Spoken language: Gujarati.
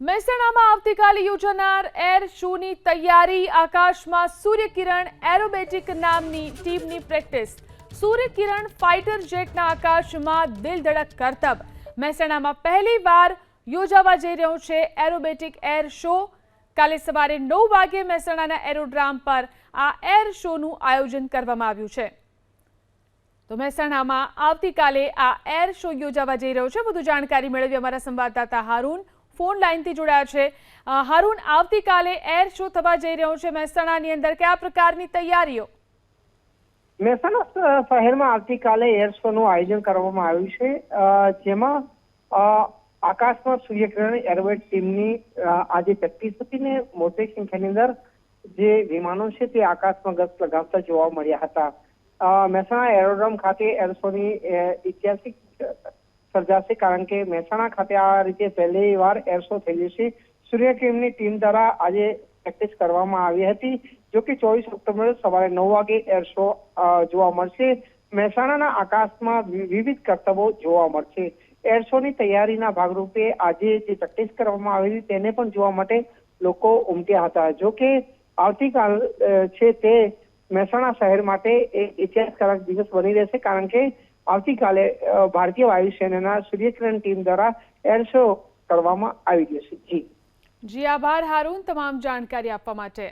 મહેસાણામાં આવતીકાલે યોજાનાર એર શોની તૈયારી, આકાશમાં સૂર્યકિરણ, એરોબેટિક નામની ટીમની પ્રેક્ટિસ. સૂર્યકિરણ ફાઇટર જેટના આકાશમાં દિલ ધડક કરતબ. મહેસાણામાં પહેલીવાર યોજાવા જઈ રહ્યો છે એરોબેટિક એર શો. કાલે સવારે નવ વાગે મહેસાણાના એરોડ્રામ પર આ એર શોનું આયોજન કરવામાં આવ્યું છે. તો મહેસાણામાં આવતીકાલે આ એર શો યોજાવા જઈ રહ્યો છે. વધુ જાણકારી મેળવી અમારા સંવાદદાતા હારૂન. ફોન લાઇનથી જોડાયા છે. હારૂન, આવતીકાલે એર શો થવા જઈ રહ્યો છે મહેસાણાની અંદર. કયા પ્રકારની તૈયારીઓ? મહેસાણા શહેરમાં આવતીકાલે એર શો નું આયોજન કરવામાં આવ્યું છે. જેમાં આકાશમાં સૂર્યકિરણ એરવેટ ટીમની આજે પ્રેક્ટિસ હતી ને મોટી સંખ્યાની અંદર જે વિમાનો છે તે આકાશમાં ગસ્ત લગાવતા જોવા મળ્યા હતા. મહેસાણા એરોડ્રોમ ખાતે એર શોની ઐતિહાસિક સર્જાશે કારણ કે મહેસાણા ખાતે આ રીતે પહેલી વાર એર શો થયેલી છે ટીમની ટીમ દ્વારા આજે પ્રેક્ટિસ કરવામાં આવી હતી. જો કે ચોવીસ ઓક્ટોબર સવારે નવ વાગે એર જોવા મળશે. મહેસાણાના આકાશમાં વિવિધ કરતબો જોવા મળશે. એર શોની તૈયારીના ભાગરૂપે આજે જે પ્રેક્ટિસ કરવામાં આવી હતી તેને પણ જોવા માટે લોકો ઉમટ્યા હતા. જો કે આવતીકાલ છે તે મહેસાણા શહેર માટે એક ઇતિહાસકારક દિવસ બની રહેશે કારણ કે આવતીકાલે ભારતીય વાયુસેનાના સૂર્યકિરણ ટીમ દ્વારા એર શો કરવામાં આવી જશે. જી. જી, આભાર, હારૂન, તમામ જાણકારી આપવા માટે.